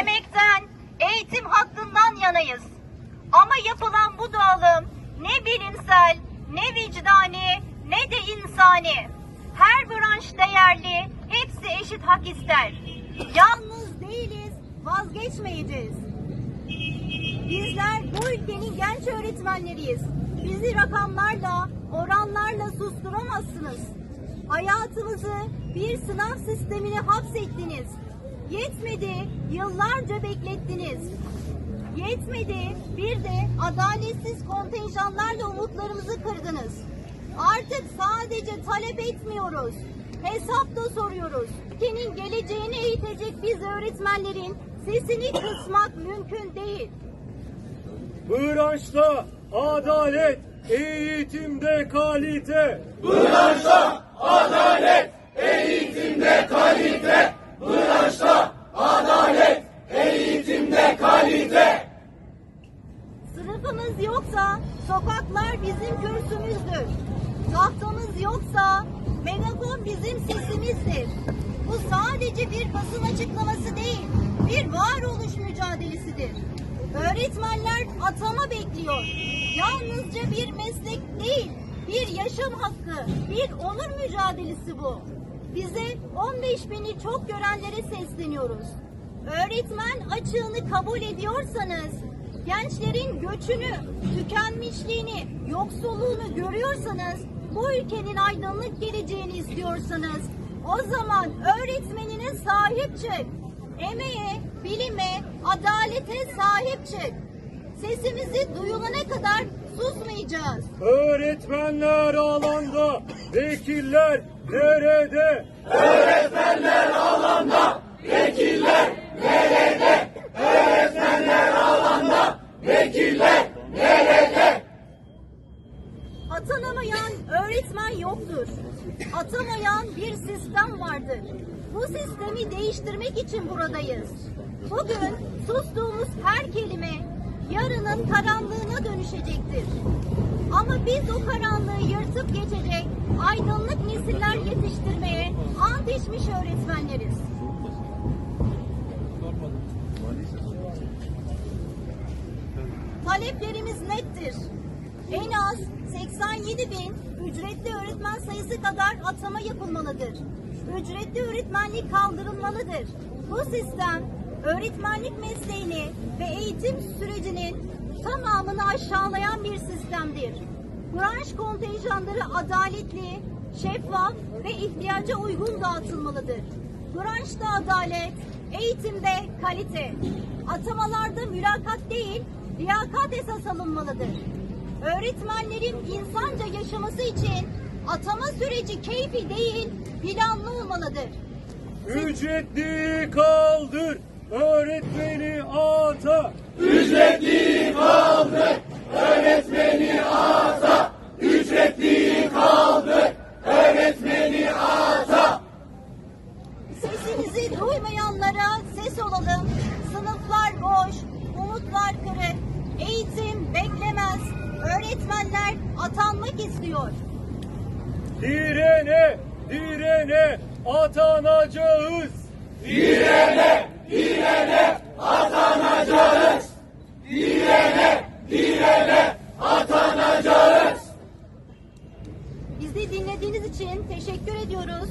emekten, eğitim hakkından yanayız. Ama yapılan bu dağılım ne bilimsel, ne vicdani, ne de insani. Her branş değerli, hepsi eşit hak ister. Yalnız değiliz, vazgeçmeyeceğiz. Bizler bu ülkenin genç öğretmenleriyiz. Bizi rakamlarla, oranlarla susturamazsınız. Hayatımızı bir sınav sistemine hapsettiniz. Yetmedi, yıllarca beklettiniz. Yetmedi, bir de adaletsiz kontenjanlarla umutlarımızı kırdınız. Artık sadece talep etmiyoruz. Hesap da soruyoruz. Ülkenin geleceğini eğitecek biz öğretmenlerin sesini kısmak mümkün değil. Branşta adalet, eğitimde kalite. Sınıfımız yoksa sokaklar bizim kürsümüzdür. Tahtamız yoksa megafon bizim sesimizdir. Bu sadece bir basın açıklaması değil, bir varoluş mücadelesidir. Öğretmenler atama bekliyor. Yalnızca bir meslek değil, bir yaşam hakkı, bir onur mücadelesi bu. Bize 15 bini çok görenlere sesleniyoruz. Öğretmen açığını kabul ediyorsanız, gençlerin göçünü, tükenmişliğini, yoksulluğunu görüyorsanız, bu ülkenin aydınlık geleceğini istiyorsanız, o zaman öğretmenine sahip çık. Emeğe, bilime, adalete sahip çık. Sesimizi duyulana kadar susmayacağız. Öğretmenler alanda, vekiller nerede? Atanamayan öğretmen yoktur. Atamayan bir sistem vardır. Bu sistemi değiştirmek için buradayız. Bugün sustuğumuz her kelime yarının karanlığına dönüşecektir. Ama biz o karanlığı yırtıp geçecek aydınlık nesiller yetiştirmeye ant içmiş öğretmenleriz. Taleplerimiz nettir. En az 87 bin ücretli öğretmen sayısı kadar atama yapılmalıdır. Ücretli öğretmenlik kaldırılmalıdır. Bu sistem öğretmenlik mesleğini ve eğitim sürecinin tamamını aşağılayan bir sistemdir. Branş kontenjanları adaletli, şeffaf ve ihtiyaca uygun dağıtılmalıdır. Branşta adalet, eğitimde kalite, atamalarda mülakat değil, liyakat esas alınmalıdır. Öğretmenlerin insanca yaşaması için atama süreci keyfi değil, planlı olmalıdır. Ücretli kaldır, öğretmeni ata. Sesimizi duymayanlara ses olalım. Sınıflar boş, umutlar kırık. Eğitim atanmak istiyor. Direne, direne atanacağız. Direne, direne atanacağız. Direne, direne atanacağız. Bizi dinlediğiniz için teşekkür ediyoruz.